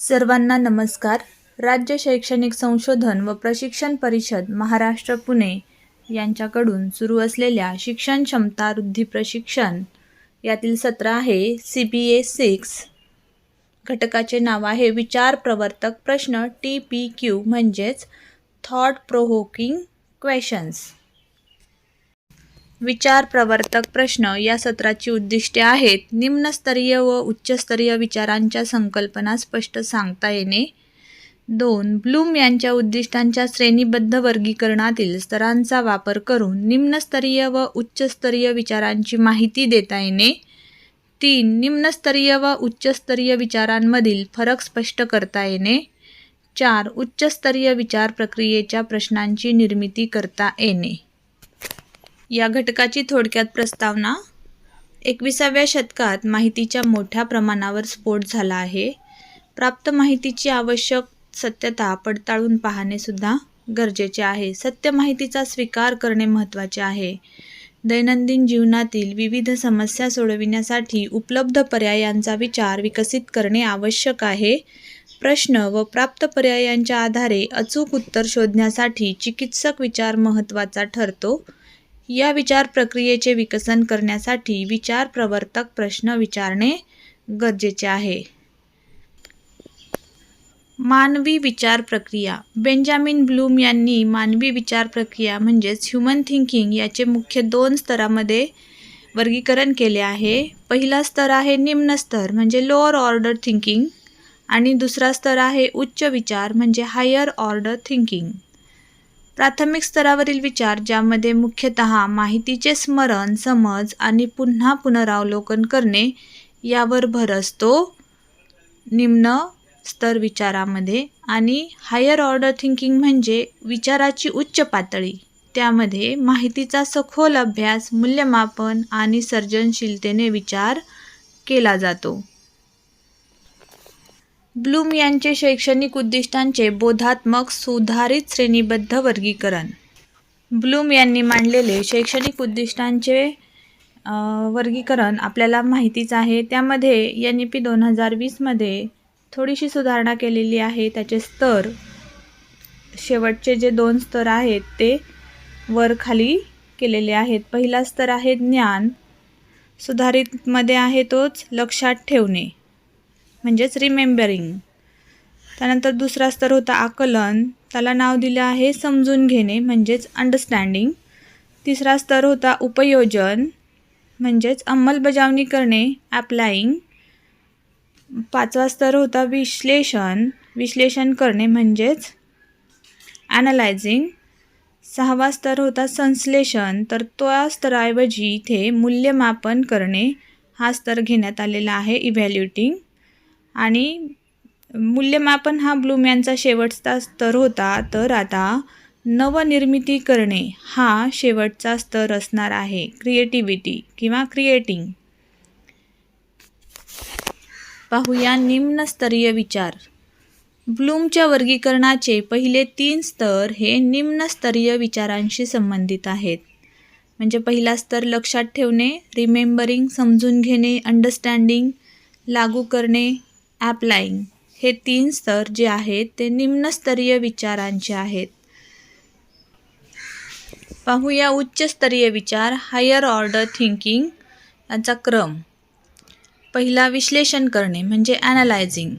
सर्वांना नमस्कार. राज्य शैक्षणिक संशोधन व प्रशिक्षण परिषद महाराष्ट्र पुणे यांच्याकडून सुरू असलेल्या शिक्षण क्षमता वृद्धी प्रशिक्षण यातील सत्र आहे. सी बी ए सिक्स घटकाचे नाव आहे विचार प्रवर्तक प्रश्न टी पी क्यू म्हणजेच थॉट प्रोहोकिंग क्वेशन्स विचार प्रवर्तक प्रश्न या सत्राची उद्दिष्टे आहेत. निम्नस्तरीय व उच्चस्तरीय विचारांच्या संकल्पना स्पष्ट सांगता येणे. दोन ब्लूम यांच्या उद्दिष्टांच्या श्रेणीबद्ध वर्गीकरणातील स्तरांचा वापर करून निम्नस्तरीय व उच्चस्तरीय विचारांची माहिती देता येणे. तीन निम्नस्तरीय व उच्चस्तरीय विचारांमधील फरक स्पष्ट करता येणे. चार उच्चस्तरीय विचार प्रक्रियेच्या प्रश्नांची निर्मिती करता येणे. या घटकाची थोडक्यात प्रस्तावना. एकविसाव्या शतकात माहितीच्या मोठ्या प्रमाणावर स्फोट झाला आहे. प्राप्त माहितीची आवश्यक सत्यता पडताळून पाहणेसुद्धा गरजेचे आहे. सत्य माहितीचा स्वीकार करणे महत्त्वाचे आहे. दैनंदिन जीवनातील विविध समस्या सोडविण्यासाठी उपलब्ध पर्यायांचा विचार विकसित करणे आवश्यक आहे. प्रश्न व प्राप्त पर्यायांच्या आधारे अचूक उत्तर शोधण्यासाठी चिकित्सक विचार महत्त्वाचा ठरतो. या विचार प्रक्रियेचे विकसन करण्यासाठी विचार प्रवर्तक प्रश्न विचारणे गरजेचे आहे. मानवी विचार प्रक्रिया. बेंजामिन ब्लूम यांनी मानवी विचार प्रक्रिया म्हणजेच ह्युमन थिंकिंग याचे मुख्य दोन स्तरामध्ये वर्गीकरण केले आहे. पहिला स्तर आहे निम्न स्तर म्हणजे लोअर ऑर्डर थिंकिंग आणि दुसरा स्तर आहे उच्च विचार म्हणजे हायर ऑर्डर थिंकिंग प्राथमिक स्तरावरील विचार ज्यामध्ये मुख्यतः माहितीचे स्मरण समज आणि पुन्हा पुनरावलोकन करणे यावर भर असतो. निम्न स्तर विचारामध्ये आणि हायर ऑर्डर थिंकिंग म्हणजे विचाराची उच्च पातळी. त्यामध्ये माहितीचा सखोल अभ्यास मूल्यमापन आणि सर्जनशीलतेने विचार केला जातो. ब्लूम यांचे शैक्षणिक उद्दिष्टांचे बोधात्मक सुधारित श्रेणीबद्ध वर्गीकरण. ब्लूम यांनी मांडलेले शैक्षणिक उद्दिष्टांचे वर्गीकरण आपल्याला माहितीच आहे. त्यामध्ये एन ई पी दोन हजार वीसमध्ये थोडीशी सुधारणा केलेली आहे. त्याचे स्तर शेवटचे जे दोन स्तर आहेत ते वर खाली केलेले आहेत. पहिला स्तर आहे ज्ञान. सुधारितमध्ये आहे तोच लक्षात ठेवणे. म्हणजेच रिमेंबरिंग त्यानंतर दुसरा स्तर होता आकलन. त्याला नाव दिलं आहे समजून घेणे म्हणजेच अंडरस्टँडिंग तिसरा स्तर होता उपयोजन म्हणजेच अंमलबजावणी करणे ॲप्लाईंग पाचवा स्तर होता विश्लेषण विश्लेषण करणे म्हणजेच ॲनालायझिंग सहावा स्तर होता संश्लेषण तर त्या स्तराऐवजी इथे मूल्यमापन करणे हा स्तर घेण्यात आलेला आहे इव्हॅल्युटिंग आणि मूल्यमापन हा ब्लूम यांचा शेवटचा स्तर होता तर आता नवनिर्मिती करणे हा शेवटचा स्तर असणार आहे. क्रिएटिव्हिटी किंवा क्रिएटिंग. पाहूया निम्नस्तरीय विचार. ब्लूमच्या वर्गीकरणाचे पहिले तीन स्तर हे निम्नस्तरीय विचारांशी संबंधित आहेत. म्हणजे पहिला स्तर लक्षात ठेवणे रिमेंबरिंग समजून घेणे अंडरस्टँडिंग लागू करणे ॲप्लाईंग हे तीन स्तर जे आहेत ते निम्नस्तरीय विचारांचे आहेत. पाहूया उच्चस्तरीय विचार हायर ऑर्डर थिंकिंग यांचा क्रम. पहिला विश्लेषण करणे म्हणजे ॲनालायझिंग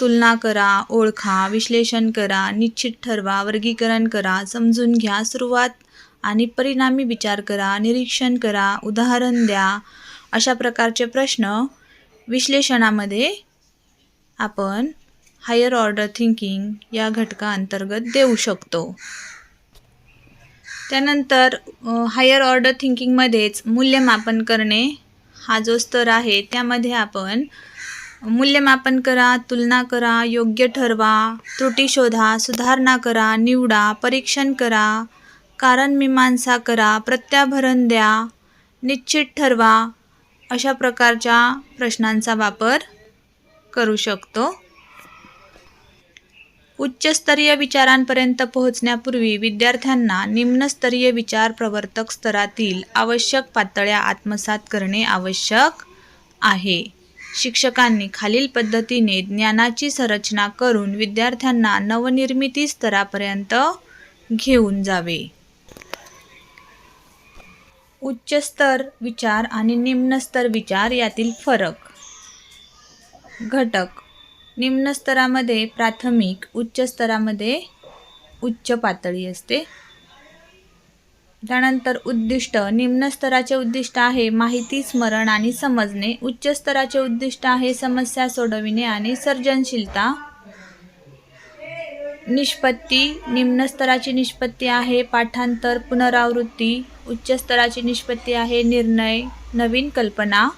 तुलना करा ओळखा विश्लेषण करा निश्चित ठरवा वर्गीकरण करा समजून घ्या सुरुवात आणि परिणामी विचार करा निरीक्षण करा उदाहरण द्या. अशा प्रकारचे प्रश्न विश्लेषणामध्ये आपण हायर ऑर्डर थिंकिंग या घटकाअंतर्गत देऊ शकतो. त्यानंतर हायर ऑर्डर थिंकिंगमध्येच मूल्यमापन करणे हा जो स्तर आहे त्यामध्ये आपण मूल्यमापन करा तुलना करा योग्य ठरवा त्रुटी शोधा सुधारणा करा निवडा परीक्षण करा कारण मीमांसा करा प्रत्याभरण द्या निश्चित ठरवा अशा प्रकारच्या प्रश्नांचा वापर करू शकतो. उच्चस्तरीय विचारांपर्यंत पोहोचण्यापूर्वी विद्यार्थ्यांना निम्नस्तरीय विचार प्रवर्तक स्तरातील आवश्यक पातळ्या आत्मसात करणे आवश्यक आहे. शिक्षकांनी खालील पद्धतीने ज्ञानाची संरचना करून विद्यार्थ्यांना नवनिर्मिती स्तरापर्यंत घेऊन जावे. उच्चस्तर विचार आणि निम्नस्तर विचार यातील फरक घटक. निम्न स्तरामध्ये प्राथमिक उच्च स्तरामध्ये उच्च पातळी असते. त्यानंतर उद्दिष्ट. निम्न स्तराचे उद्दिष्ट आहे माहिती स्मरण आणि समजणे. उच्च स्तराचे उद्दिष्ट आहे समस्या सोडविणे आणि सर्जनशीलता. निष्पत्ती. निम्न स्तराची निष्पत्ती आहे पाठांतर पुनरावृत्ती. उच्च स्तराची निष्पत्ती आहे निर्णय नवीन कल्पना.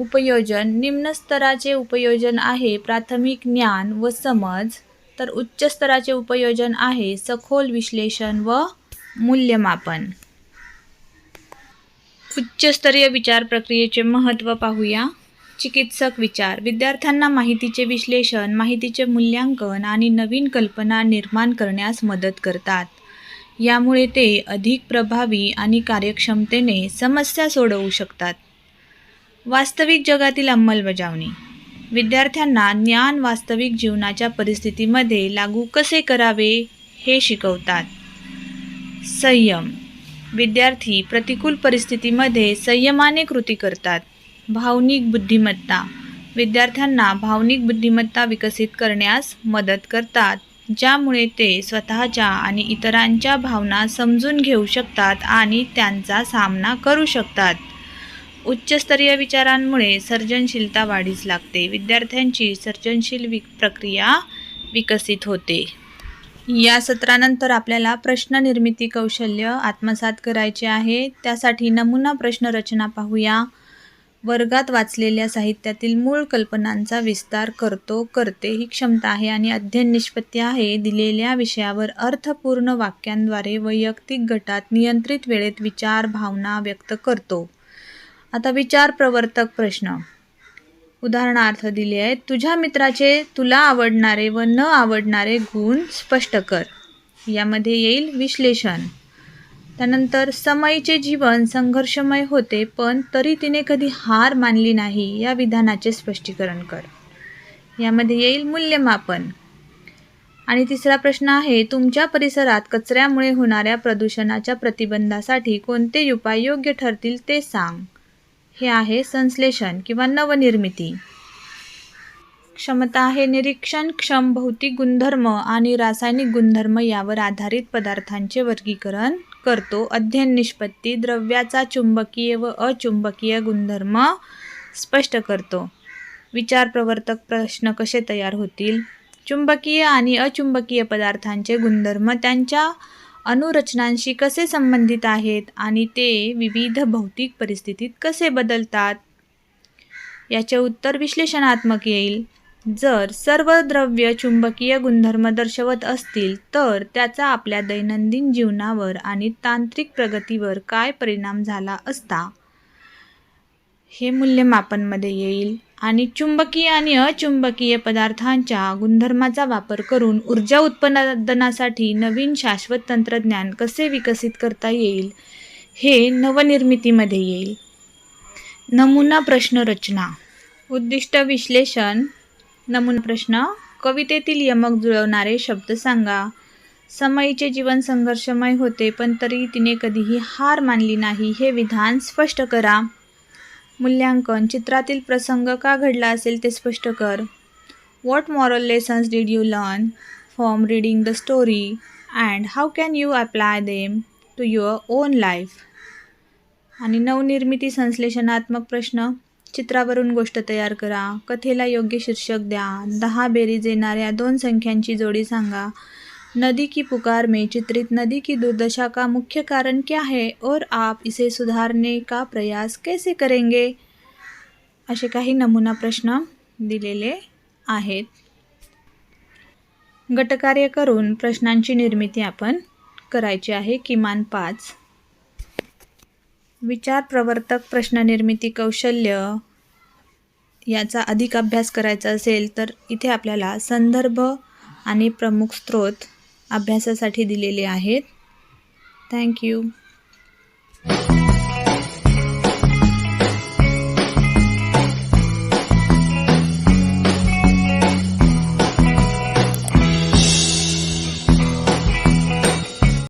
उपयोजन निम्न स्तराचे उपयोजन आहे प्राथमिक ज्ञान व समज तर उच्च स्तराचे उपयोजन आहे सखोल विश्लेषण व मूल्यमापन. उच्चस्तरीय विचार प्रक्रियेचे महत्त्व पाहूया. चिकित्सक विचार विद्यार्थ्यांना माहितीचे विश्लेषण माहितीचे मूल्यांकन आणि नवीन कल्पना निर्माण करण्यास मदत करतात. यामुळे ते अधिक प्रभावी आणि कार्यक्षमतेने समस्या सोडवू शकतात. वास्तविक जगातील अंमलबजावणी. विद्यार्थ्यांना ज्ञान वास्तविक जीवनाच्या परिस्थितीमध्ये लागू कसे करावे हे शिकवतात. संयम. विद्यार्थी प्रतिकूल परिस्थितीमध्ये संयमाने कृती करतात. भावनिक बुद्धिमत्ता. विद्यार्थ्यांना भावनिक बुद्धिमत्ता विकसित करण्यास मदत करतात ज्यामुळे ते स्वतःच्या आणि इतरांच्या भावना समजून घेऊ शकतात आणि त्यांचा सामना करू शकतात. उच्चस्तरीय विचारांमुळे सर्जनशीलता वाढीस लागते. विद्यार्थ्यांची सर्जनशील वि प्रक्रिया विकसित होते. या सत्रानंतर आपल्याला प्रश्न निर्मिती कौशल्य आत्मसात करायचे आहे. त्यासाठी नमुना प्रश्न रचना पाहूया. वर्गात वाचलेल्या साहित्यातील मूळ कल्पनांचा विस्तार करतो करते ही क्षमता आहे आणि अध्ययन निष्पत्ती आहे. दिलेल्या विषयावर अर्थपूर्ण वाक्यांद्वारे वैयक्तिक गटात नियंत्रित वेळेत विचार भावना व्यक्त करतो. आता विचार प्रवर्तक प्रश्न. उदाहरणार्थ दिले आहेत तुझ्या मित्राचे तुला आवडणारे व न आवडणारे गुण स्पष्ट कर. यामध्ये येईल विश्लेषण. त्यानंतर समयीचे जीवन संघर्षमय होते पण तरी तिने कधी हार मानली नाही या विधानाचे स्पष्टीकरण कर. यामध्ये येईल मूल्यमापन. आणि तिसरा प्रश्न आहे तुमच्या परिसरात कचऱ्यामुळे होणाऱ्या प्रदूषणाच्या प्रतिबंधासाठी कोणते उपाय योग्य ठरतील ते सांग. हे आहे संश्लेषण किंवा नवनिर्मिती. क्षमता आहे निरीक्षण क्षम भौतिक गुणधर्म आणि रासायनिक गुणधर्म यावर आधारित पदार्थांचे वर्गीकरण करतो. अध्ययन निष्पत्ती द्रव्याचा चुंबकीय व अचुंबकीय गुणधर्म स्पष्ट करतो. विचार प्रवर्तक प्रश्न कसे तयार होतील? चुंबकीय आणि अचुंबकीय पदार्थांचे गुणधर्म त्यांच्या अणुरचनांशी कसे संबंधित आहेत आणि ते विविध भौतिक परिस्थितीत कसे बदलतात? याचे उत्तर विश्लेषणात्मक येईल. जर सर्व द्रव्य चुंबकीय गुणधर्म दर्शवत असतील तर त्याचा आपल्या दैनंदिन जीवनावर आणि तांत्रिक प्रगतीवर काय परिणाम झाला असता? हे मूल्यमापनमध्ये येईल. आणि चुंबकीय आणि अचुंबकीय पदार्थांच्या गुणधर्माचा वापर करून ऊर्जा उत्पादनासाठी नवीन शाश्वत तंत्रज्ञान कसे विकसित करता येईल हे नवनिर्मितीमध्ये येईल. नमुना प्रश्न रचना. उद्दिष्ट विश्लेषण. नमुना प्रश्न. कवितेतील यमक जुळवणारे शब्द सांगा. समयीचे जीवन संघर्षमय होते पण तरी तिने कधीही हार मानली नाही हे विधान स्पष्ट करा. मूल्यांकन चित्रातील प्रसंग का घडला असेल ते स्पष्ट कर. What moral lessons did you learn from reading the story and how can you apply them to your own life आणि नवनिर्मिती संश्लेषणात्मक प्रश्न. चित्रावरून गोष्ट तयार करा. कथेला योग्य शीर्षक द्या. दहा बेरीज येणाऱ्या दोन संख्यांची जोडी सांगा. नदी की पुकार में चित्रित नदी की दुर्दशा का मुख्य कारण क्या है और आप इसे सुधारने का प्रयास कैसे करेंगे? असे काही नमुना प्रश्न दिलेले आहेत. गटकार्य करून प्रश्नांची निर्मिती आपण करायची आहे किमान पाच. विचार प्रवर्तक प्रश्न निर्मिती कौशल्य याचा अधिक अभ्यास करायचा असेल तर इथे आपल्याला संदर्भ आणि प्रमुख स्रोत अभ्यासासाठी दिलेले आहेत. थँक्यू